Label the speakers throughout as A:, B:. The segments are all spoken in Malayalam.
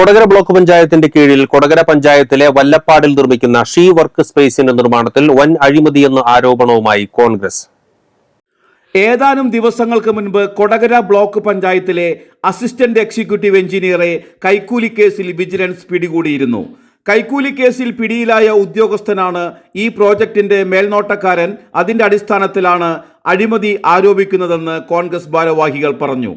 A: കൊടകര ബ്ലോക്ക് പഞ്ചായത്തിന്റെ കീഴിൽ കൊടകര പഞ്ചായത്തിലെ വല്ലപ്പാടിൽ നിർമ്മിക്കുന്ന ഷീ വർക്ക് സ്പേസിന്റെ നിർമ്മാണത്തിൽ വൻ അഴിമതിയെന്ന ആരോപണവുമായി കോൺഗ്രസ്.
B: ഏതാനും ദിവസങ്ങൾക്ക് മുൻപ് കൊടകര ബ്ലോക്ക് പഞ്ചായത്തിലെ അസിസ്റ്റന്റ് എക്സിക്യൂട്ടീവ് എഞ്ചിനീയറെ കൈക്കൂലി കേസിൽ വിജിലൻസ് പിടികൂടിയിരുന്നു. കൈക്കൂലി കേസിൽ പിടിയിലായ ഉദ്യോഗസ്ഥനാണ് ഈ പ്രോജക്റ്റിന്റെ മേൽനോട്ടക്കാരൻ. അതിന്റെ അടിസ്ഥാനത്തിലാണ് അഴിമതി ആരോപിക്കുന്നതെന്ന് കോൺഗ്രസ് ഭാരവാഹികൾ പറഞ്ഞു.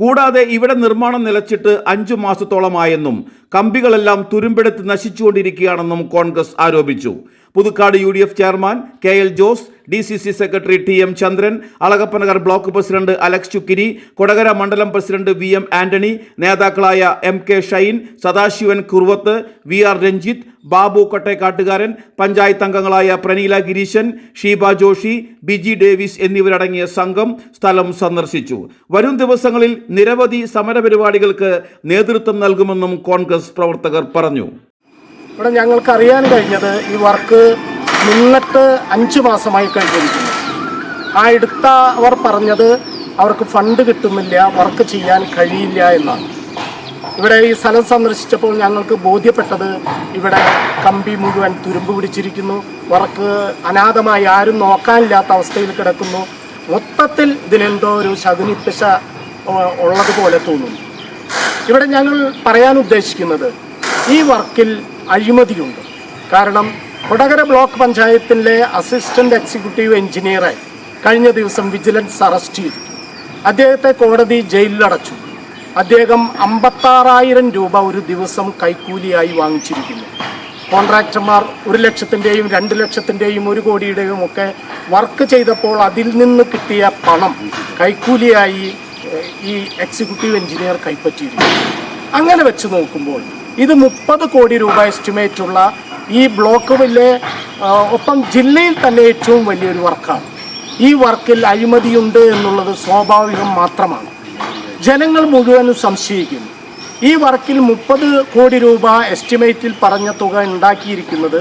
B: കൂടാതെ ഇവിടെ നിർമ്മാണം നിലച്ചിട്ട് അഞ്ചു മാസത്തോളമായെന്നും കമ്പികളെല്ലാം തുരുമ്പെടുത്ത് നശിച്ചുകൊണ്ടിരിക്കുകയാണെന്നും കോൺഗ്രസ് ആരോപിച്ചു. Puthukkad U chairman K Jose D C C secretary T M Chandran Alagappanagar block president Alex Chukkiri Kodakara മണ്ഡലം പ്രസിഡന്റ് വി എം ആന്റണി നേതാക്കളായ M K Shine Sadasivan Kurvath V R Ranjith Babu Kottekkattukaran panchayat അംഗങ്ങളായ പ്രനീല ഗിരീശൻ ഷീബ ജോഷി ബിജി ഡേവിസ് എന്നിവരടങ്ങിയ സംഘം സ്ഥലം സന്ദർശിച്ചു. വരും ദിവസങ്ങളിൽ നിരവധി സമരപരിപാടികൾക്ക് നേതൃത്വം നൽകുമെന്നും കോൺഗ്രസ് പ്രവർത്തകർ പറഞ്ഞു.
C: ഇവിടെ ഞങ്ങൾക്ക് അറിയാൻ കഴിഞ്ഞത് ഈ വർക്ക് നിന്നിട്ട് അഞ്ച് മാസമായി കഴിഞ്ഞിരിക്കുന്നു ആ എടുത്ത അവർ പറഞ്ഞത് അവർക്ക് ഫണ്ട് കിട്ടുന്നില്ല വർക്ക് ചെയ്യാൻ കഴിയില്ല എന്നാണ്. ഇവിടെ ഈ സ്ഥലം സന്ദർശിച്ചപ്പോൾ ഞങ്ങൾക്ക് ബോധ്യപ്പെട്ടത് ഇവിടെ കമ്പി മുഴുവൻ തുരുമ്പ് പിടിച്ചിരിക്കുന്നു വർക്ക് അനാഥമായി ആരും നോക്കാനില്ലാത്ത അവസ്ഥയിൽ കിടക്കുന്നു. മൊത്തത്തിൽ ഇതിനെന്തോ ഒരു ശകുനിപ്പിശ ഉള്ളതുപോലെ തോന്നുന്നു. ഇവിടെ ഞങ്ങൾ പറയാൻ ഉദ്ദേശിക്കുന്നത് ഈ വർക്കിൽ അഴിമതിയുണ്ട്. കാരണം കൊടകര ബ്ലോക്ക് പഞ്ചായത്തിലെ അസിസ്റ്റന്റ് എക്സിക്യൂട്ടീവ് എഞ്ചിനീയറെ കഴിഞ്ഞ ദിവസം വിജിലൻസ് അറസ്റ്റ് ചെയ്തു. അദ്ദേഹത്തെ കോടതി ജയിലിലടച്ചു അദ്ദേഹം അമ്പത്താറായിരം രൂപ ഒരു ദിവസം കൈക്കൂലിയായി വാങ്ങിച്ചിരിക്കുന്നു. കോൺട്രാക്ടർമാർ ഒരു ലക്ഷത്തിന്റെയും രണ്ട് ലക്ഷത്തിന്റെയും ഒരു കോടിയുടെയും ഒക്കെ വർക്ക് ചെയ്തപ്പോൾ അതിൽ നിന്ന് കിട്ടിയ പണം കൈക്കൂലിയായി ഈ എക്സിക്യൂട്ടീവ് എഞ്ചിനീയർ കൈപ്പറ്റിയിരുന്നു അങ്ങനെ വെച്ച് നോക്കുമ്പോൾ ഇത് മുപ്പത് കോടി രൂപ എസ്റ്റിമേറ്റ് ഉള്ള ഈ ബ്ലോക്ക് വലിയ ഒപ്പം ജില്ലയിൽ തന്നെ ഏറ്റവും വലിയൊരു വർക്കാണ്. ഈ വർക്കിൽ അഴിമതിയുണ്ട് എന്നുള്ളത് സ്വാഭാവികം മാത്രമാണ്. ജനങ്ങൾ മുഴുവനും സംശയിക്കുന്നു. ഈ വർക്കിൽ മുപ്പത് കോടി രൂപ എസ്റ്റിമേറ്റിൽ പറഞ്ഞ തുക ഉണ്ടാക്കിയിരിക്കുന്നത്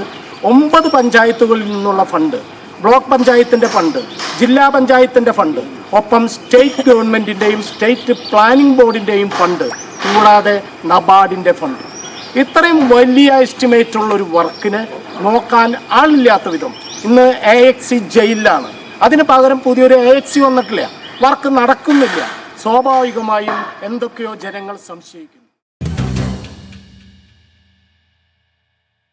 C: ഒമ്പത് പഞ്ചായത്തുകളിൽ നിന്നുള്ള ഫണ്ട് ബ്ലോക്ക് പഞ്ചായത്തിന്റെ ഫണ്ട് ജില്ലാ പഞ്ചായത്തിന്റെ ഫണ്ട് ഒപ്പം സ്റ്റേറ്റ് ഗവൺമെന്റിന്റെയും സ്റ്റേറ്റ് പ്ലാനിംഗ് ബോർഡിന്റെയും ഫണ്ട് കൂടാതെ നബാർഡിന്റെ ഫണ്ട്. ഇത്രയും വലിയ എസ്റ്റിമേറ്റ് ഉള്ള ഒരു വർക്കിന് നോക്കാൻ ആളില്ലാത്ത വിധം ഇന്ന് എ എക്സ് ജയിലിലാണ്. അതിന് പകരം പുതിയൊരു എ എക്സ് വന്നിട്ടില്ല. വർക്ക് നടക്കുന്നില്ല. സ്വാഭാവികമായും എന്തൊക്കെയോ ജനങ്ങൾ സംശയിക്കും